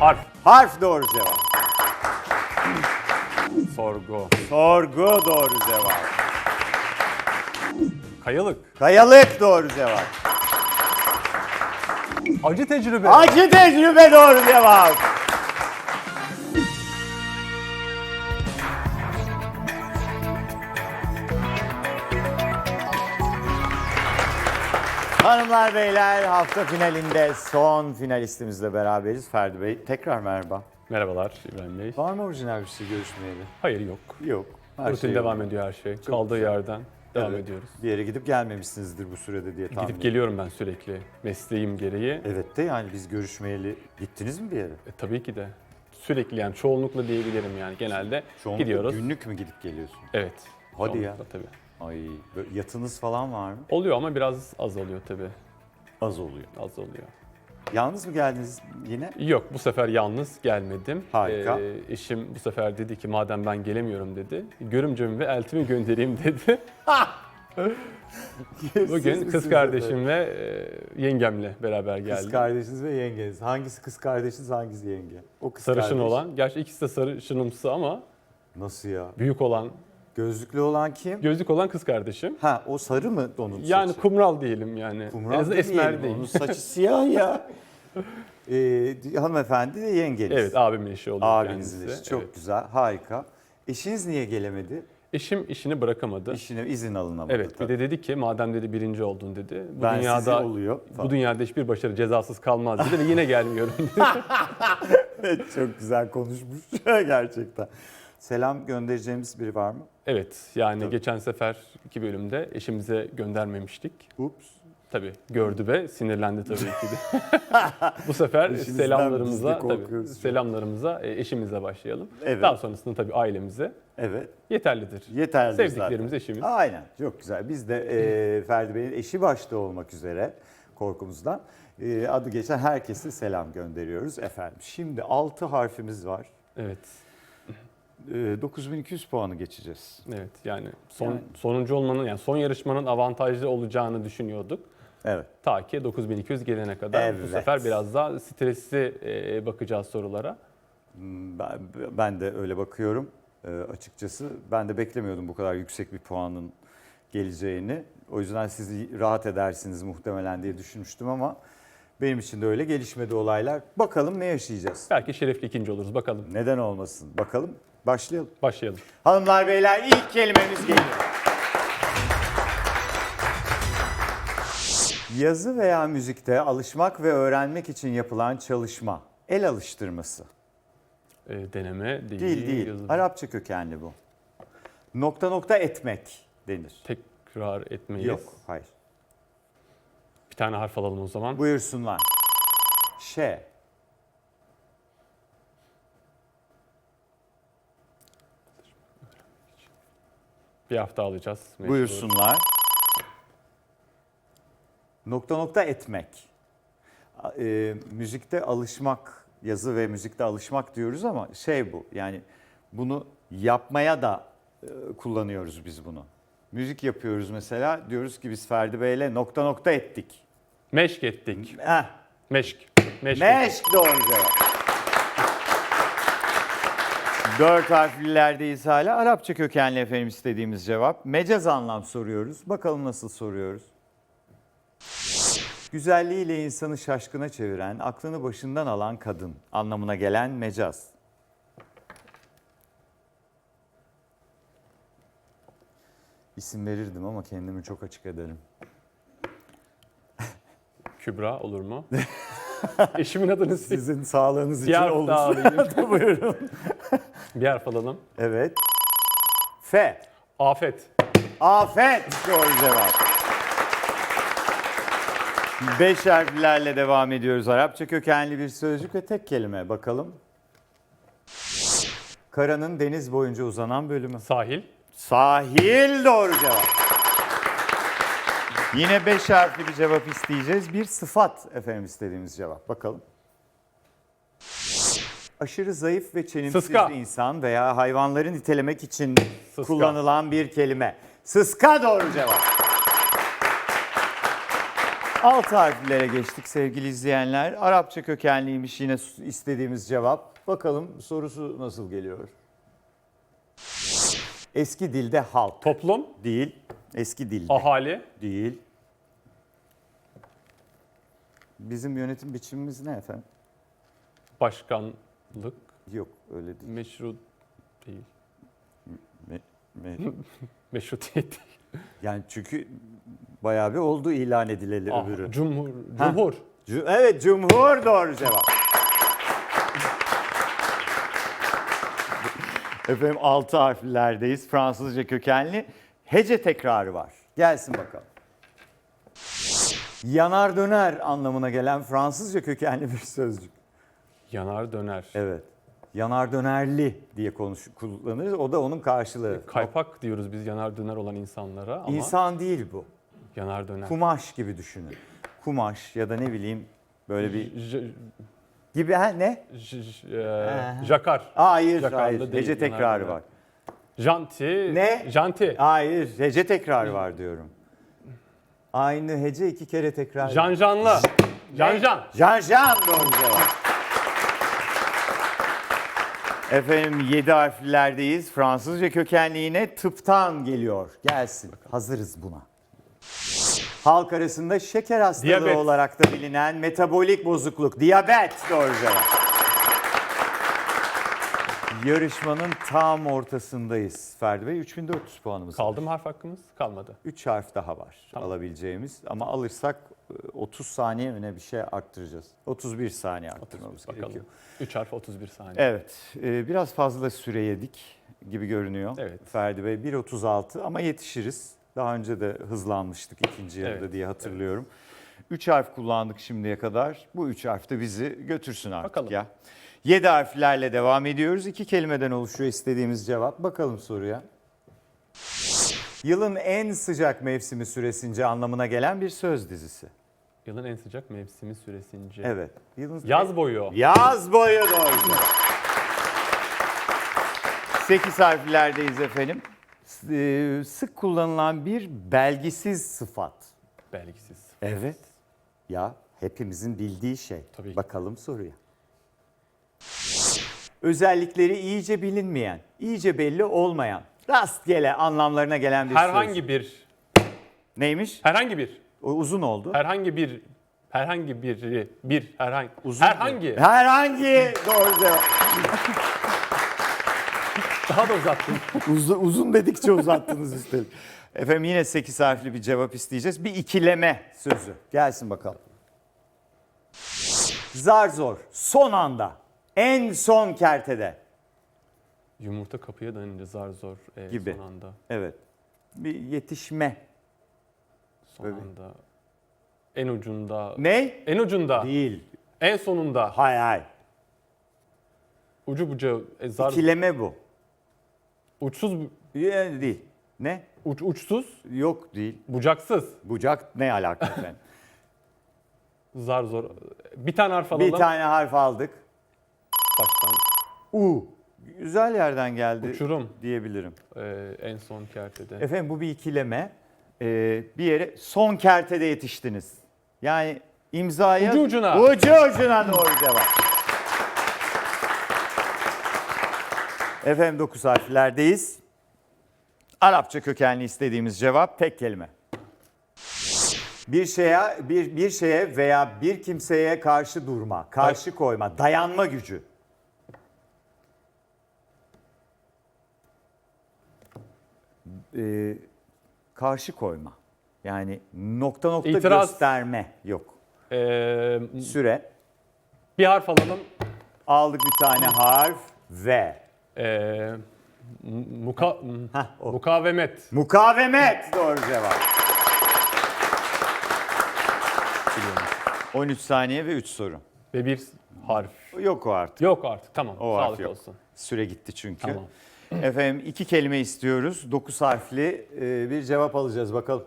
Harf. Harf doğru cevap. Sorgu. Sorgu doğru cevap. Kayalık. Kayalık doğru cevap. Acı tecrübe. Acı tecrübe doğru cevap. Hanımlar beyler hafta finalinde son finalistimizle beraberiz. Ferdi Bey tekrar merhaba. Merhabalar İbrahim Bey. Var mı orijinal bir şey görüşmeyeli? Hayır yok. Yok. Her Rutin şey devam yolunda. ediyor her şey. Kaldığı yerden devam Evet. ediyoruz. Bir yere gidip gelmemişsinizdir bu sürede diye tahmin Gidip geliyorum ben sürekli mesleğim gereği. Evet de yani biz görüşmeyeli gittiniz mi bir yere? E, tabii ki de. Sürekli yani çoğunlukla diyebilirim yani genelde Çoğunlukla gidiyoruz. Günlük mü gidip geliyorsun? Evet. Hadi ya. Tabii. Ay böyle yatınız falan var mı? Oluyor ama biraz az oluyor tabii. Az oluyor. Az oluyor. Yalnız mı geldiniz yine? Yok bu sefer yalnız gelmedim. Harika. Ee, eşim bu sefer dedi ki madem ben gelemiyorum dedi. Görümcemi ve eltimi göndereyim dedi. Bugün kız kardeşim ve e, yengemle beraber geldim. Kız kardeşiniz ve yengeniz. Hangisi kız kardeşiniz hangisi yenge? O kız Sarışın kardeş. olan. Gerçi ikisi de sarışınımsı ama Nasıl ya? büyük olan, Gözlüklü olan kim? gözlük olan kız kardeşim. Ha o sarı mı onun Yani saçı? kumral diyelim yani. Kumral en azından da esmer değil. Onun saçı siyah ya. Ee, hanımefendi de yengeniz. Evet abimin eşi oluyor Abinizin kendisi. eşi. Çok Evet. güzel, harika. Eşiniz niye gelemedi? Eşim işini bırakamadı. İşine izin alınamadı. Evet bir tabii. de dedi ki madem dedi birinci oldun dedi. Bu ben dünyada oluyor. bu dünyada hiçbir başarı cezasız kalmaz dedi ve yine gelmiyorum dedi. Evet, çok güzel konuşmuş gerçekten. Selam göndereceğimiz biri var mı? evet yani Tabii. geçen sefer iki bölümde eşimize göndermemiştik. Ups. Tabii gördü ve sinirlendi tabii ki de. Bu sefer Eşinizden selamlarımıza tabii, selamlarımıza e, eşimize başlayalım. Evet. Daha sonrasında tabii ailemize Evet. yeterlidir. Yeterli Sevdiklerimiz zaten. eşimiz. Aynen. Çok güzel. Biz de e, Ferdi Bey'in eşi başta olmak üzere korkumuzdan e, adı geçen herkese selam gönderiyoruz efendim. Şimdi 6 harfimiz var. Evet. E, 9200 puanı geçeceğiz. Evet yani son Yani. sonuncu olmanın yani son yarışmanın avantajlı olacağını düşünüyorduk. Evet. Ta ki 9200 gelene kadar. Bu Evet. sefer biraz daha stresli e, bakacağız sorulara. Hmm, Ben, ben de öyle bakıyorum e, açıkçası. Ben de beklemiyordum bu kadar yüksek bir puanın geleceğini. O yüzden siz rahat edersiniz muhtemelen diye düşünmüştüm ama benim için de öyle gelişmedi olaylar. Bakalım ne yaşayacağız? Belki şerefli ikinci oluruz bakalım. Neden olmasın? Bakalım. Başlayalım. Başlayalım. Hanımlar beyler ilk kelimemiz geliyor. Yazı veya müzikte alışmak ve öğrenmek için yapılan çalışma. El alıştırması. E, deneme değil. Değil değil. yazı- Arapça kökenli bu. Nokta nokta etmek denir. Tekrar etmeyiz. Yok, hayır. Bir tane harf alalım o zaman. Buyursunlar. Ş. Bir hafta alacağız. mecbur. Buyursunlar. Nokta nokta etmek. A- e, müzikte alışmak, yazı ve müzikte alışmak diyoruz ama şey bu. Yani bunu yapmaya da e, kullanıyoruz biz bunu. Müzik yapıyoruz mesela. Diyoruz ki biz Ferdi Bey'le nokta nokta ettik. Meşk ettik. Heh, Meşk. Meşk. ettik. Meşk doğru cevap. Dört harflilerdeyiz hala. Arapça kökenli efendim istediğimiz cevap. Mecaz anlam soruyoruz. Bakalım nasıl soruyoruz. Güzelliğiyle insanı şaşkına çeviren, aklını başından alan kadın anlamına gelen mecaz. İsim verirdim ama kendimi çok açık ederim. Kübra olur mu? Eşimin adını siz. Sizin sağlığınız için olur. alayım. Buyurun. Bir harf alalım. Evet. F. Afet. Afet doğru cevap. Beş harflerle devam ediyoruz. Arapça kökenli bir sözcük ve tek kelime. Bakalım. Karanın deniz boyunca uzanan bölümü. Sahil. Sahil doğru cevap. Yine beş harfli bir cevap isteyeceğiz. Bir sıfat efendim istediğimiz cevap. Bakalım. Aşırı zayıf ve çelimsiz Sıska. bir insan veya hayvanları nitelemek için Sıska. kullanılan bir kelime. Sıska doğru cevap. Alt harflere geçtik sevgili izleyenler. Arapça kökenliymiş yine istediğimiz cevap. Bakalım sorusu nasıl geliyor? Eski dilde halk Toplum, değil. Eski dilde ahali, değil. Bizim yönetim biçimimiz ne efendim? Başkanlık, Yok öyle değil. meşru değil. Me- me- Meşrutiyet değil. yani çünkü bayağı bir oldu ilan edileli Ah, öbürü. Cumhur, Ha. cumhur. Cu- Evet Cumhur doğru cevap. Efendim altı harflerdeyiz. Fransızca kökenli. Hece tekrarı var. Gelsin bakalım. Yanar döner anlamına gelen Fransızca kökenli bir sözcük. Yanar döner. Evet. Yanar dönerli diye konuş kullanırız. O da onun karşılığı. Kaypak diyoruz biz yanar döner olan insanlara ama İnsan değil bu. yanar döner. Kumaş gibi düşünün. Kumaş ya da ne bileyim böyle bir J- gibi ha ne? j- j- e, jakar. Hayır, hayır. değil, Hece yanar tekrarı döner. var. Janti. Ne? Janti. Hayır, hece tekrarı var diyorum. Aynı hece iki kere tekrar. Janjanlı. Janjan. Jan Jan doğru cevap. Efendim yedi harflerdeyiz. Fransızca kökenli yine tıptan geliyor. Gelsin. Hazırız buna. Halk arasında şeker hastalığı Diyabet. olarak da bilinen metabolik bozukluk. Diyabet doğru cevap. Yarışmanın tam ortasındayız. Ferdi Bey 3400 puanımız var. Kaldı mı harf hakkımız? Kalmadı. 3 harf daha var Tamam. alabileceğimiz ama alırsak e, 30 saniye mi ne bir şey arttıracağız. 31 saniye arttırmamız Bakalım. gerekiyor. 3 harf 31 saniye. Evet e, biraz fazla süre yedik gibi görünüyor Evet. Ferdi Bey. 1.36 ama yetişiriz. Daha önce de hızlanmıştık ikinci yarıda Evet, diye hatırlıyorum. 3 harf kullandık şimdiye kadar. Bu 3 harf de bizi götürsün artık Bakalım. ya. 7 harflerle devam ediyoruz. İki kelimeden oluşuyor istediğimiz cevap. Bakalım soruya. Yılın en sıcak mevsimi süresince anlamına gelen bir söz dizisi. Yılın en sıcak mevsimi süresince. Evet. Yılın Yaz boyu. Yaz boyu doğru. 8 harflerdeyiz efendim. S- e, Sık kullanılan bir belgisiz sıfat. Belgisiz. Evet. Ya hepimizin bildiği şey. Tabii. Bakalım soruya. Özellikleri iyice bilinmeyen, iyice belli olmayan, rastgele anlamlarına gelen bir Herhangi söz. bir, Neymiş? herhangi bir, O uzun oldu. herhangi bir, herhangi bir, bir, herhangi, Uzun herhangi. Herhangi. Doğru cevap. Daha da uzattım. Uzun, uzun dedikçe uzattınız üstelik. Efendim yine 8 harfli bir cevap isteyeceğiz. Bir ikileme sözü. Gelsin bakalım. Zar zor, son anda, en son kertede Yumurta kapıya dayanınca zar zor e, Gibi. son anda. Evet. Bir yetişme. Son Öyle. anda. En ucunda. Ne? En ucunda. Değil. En sonunda. Hay hay. Ucu bucağı. E, zar, İkileme bu. uçsuz, Yani değil. Ne? uç, uçsuz, Yok değil. bucaksız. Bucak ne alaka efendim? Zar zor. Bir tane harf alalım. bir tane harf aldık. Baştan. U. Güzel yerden geldi Uçurum. diyebilirim. E, en son kertede. Efendim bu bir ikileme. Ee, bir yere son kertede yetiştiniz. Yani imzaya... Ucu ucuna. Ucu ucuna doğru cevap. Efendim 9 harflerdeyiz. Arapça kökenli istediğimiz cevap tek kelime. Bir şeye bir bir şeye veya bir kimseye karşı durma, karşı koyma, dayanma gücü. Ee, karşı koyma. Yani nokta nokta İtiraz. gösterme yok. E, Süre. bir harf alalım. Aldık bir tane harf ve E, muka, Hah, o. mukavemet. mukavemet doğru cevap. Biliyorum. 13 saniye ve 3 soru. Ve bir harf. Yok o artık. Yok artık tamam. O harf Sağlık yok. olsun. Süre gitti çünkü. Tamam. Efendim iki kelime istiyoruz. 9 harfli e, bir cevap alacağız bakalım.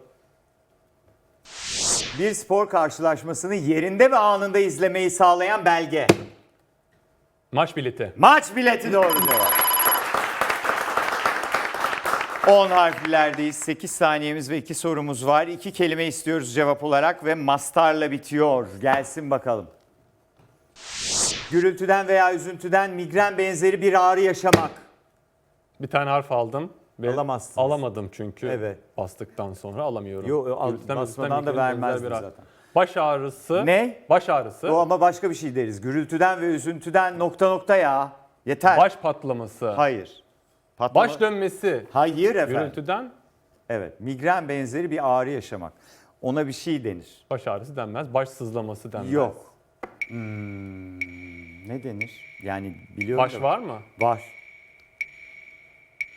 Bir spor karşılaşmasını yerinde ve anında izlemeyi sağlayan belge. Maç bileti. Maç bileti doğru cevap. 10 harflerdeyiz. 8 saniyemiz ve 2 sorumuz var. 2 kelime istiyoruz cevap olarak ve mastarla bitiyor. Gelsin bakalım. Gürültüden veya üzüntüden migren benzeri bir ağrı yaşamak. Bir tane harf aldım. Ve Alamazsınız. Alamadım çünkü Evet. bastıktan sonra alamıyorum. Yo, yo, al- Gürültüden, basmadan üzüntüden da migren benzer vermezdin bir ağrı. zaten. Baş ağrısı. Ne? Baş ağrısı. O ama başka bir şey deriz. Gürültüden ve üzüntüden nokta nokta ya. Yeter. Baş patlaması. Hayır. Patlama- Baş dönmesi. Hayır efendim. Gürültüden Evet. Migren benzeri bir ağrı yaşamak. Ona bir şey denir. baş ağrısı denmez. Baş sızlaması denmez. Yok. Hmm, ne denir? Yani biliyorum. Baş da- var mı? Var.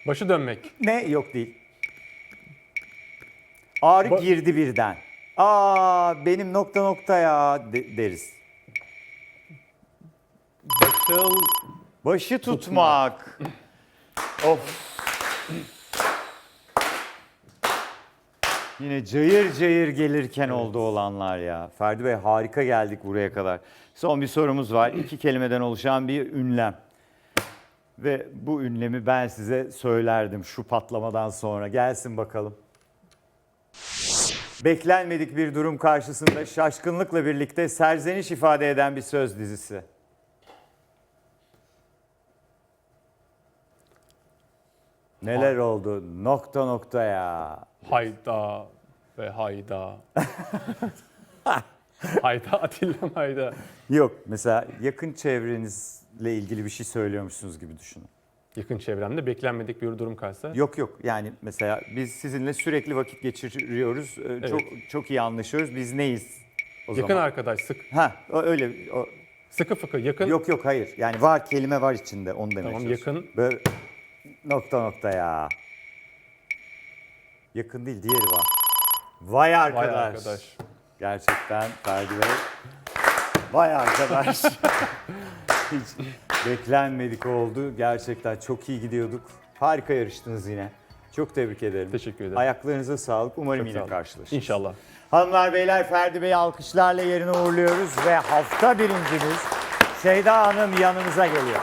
Başı dönmek. Ne? Yok değil. Ağrı Ba- girdi birden. Aa benim nokta nokta ya de- deriz. Başıl Başı tutmak. Of. Yine cayır cayır gelirken oldu olanlar ya. Ferdi Bey harika geldik buraya kadar. Son bir sorumuz var. İki kelimeden oluşan bir ünlem. Ve bu ünlemi ben size söylerdim şu patlamadan sonra. Gelsin bakalım. Beklenmedik bir durum karşısında şaşkınlıkla birlikte serzeniş ifade eden bir söz dizisi. Neler oldu? Nokta nokta ya. hayda ve hayda. hayda Atilla hayda. Yok mesela yakın çevrenizle ilgili bir şey söylüyormuşsunuz gibi düşünün. Yakın çevremde beklenmedik bir durum karşısında. Yok yok yani mesela biz sizinle sürekli vakit geçiriyoruz. Ee, Çok çok iyi anlaşıyoruz. Biz neyiz o Yakın zaman? arkadaş sık Ha o- öyle o, sıkı fıkı yakın. yok yok hayır. Yani var kelime var içinde onu demek Tamam, yakın. Böyle nokta nokta ya. Yakın değil diğeri var. Vay arkadaş. Vay arkadaş. Gerçekten Ferdi Bey. Vay arkadaş. Hiç beklenmedik oldu. Gerçekten çok iyi gidiyorduk. Harika yarıştınız yine. Çok tebrik ederim. Teşekkür ederim. Ayaklarınıza sağlık. Umarım Çok sağ yine olun. karşılaşırız. İnşallah. Hanımlar beyler Ferdi Bey alkışlarla yerine uğurluyoruz ve hafta birincimiz Şeyda Hanım yanımıza geliyor.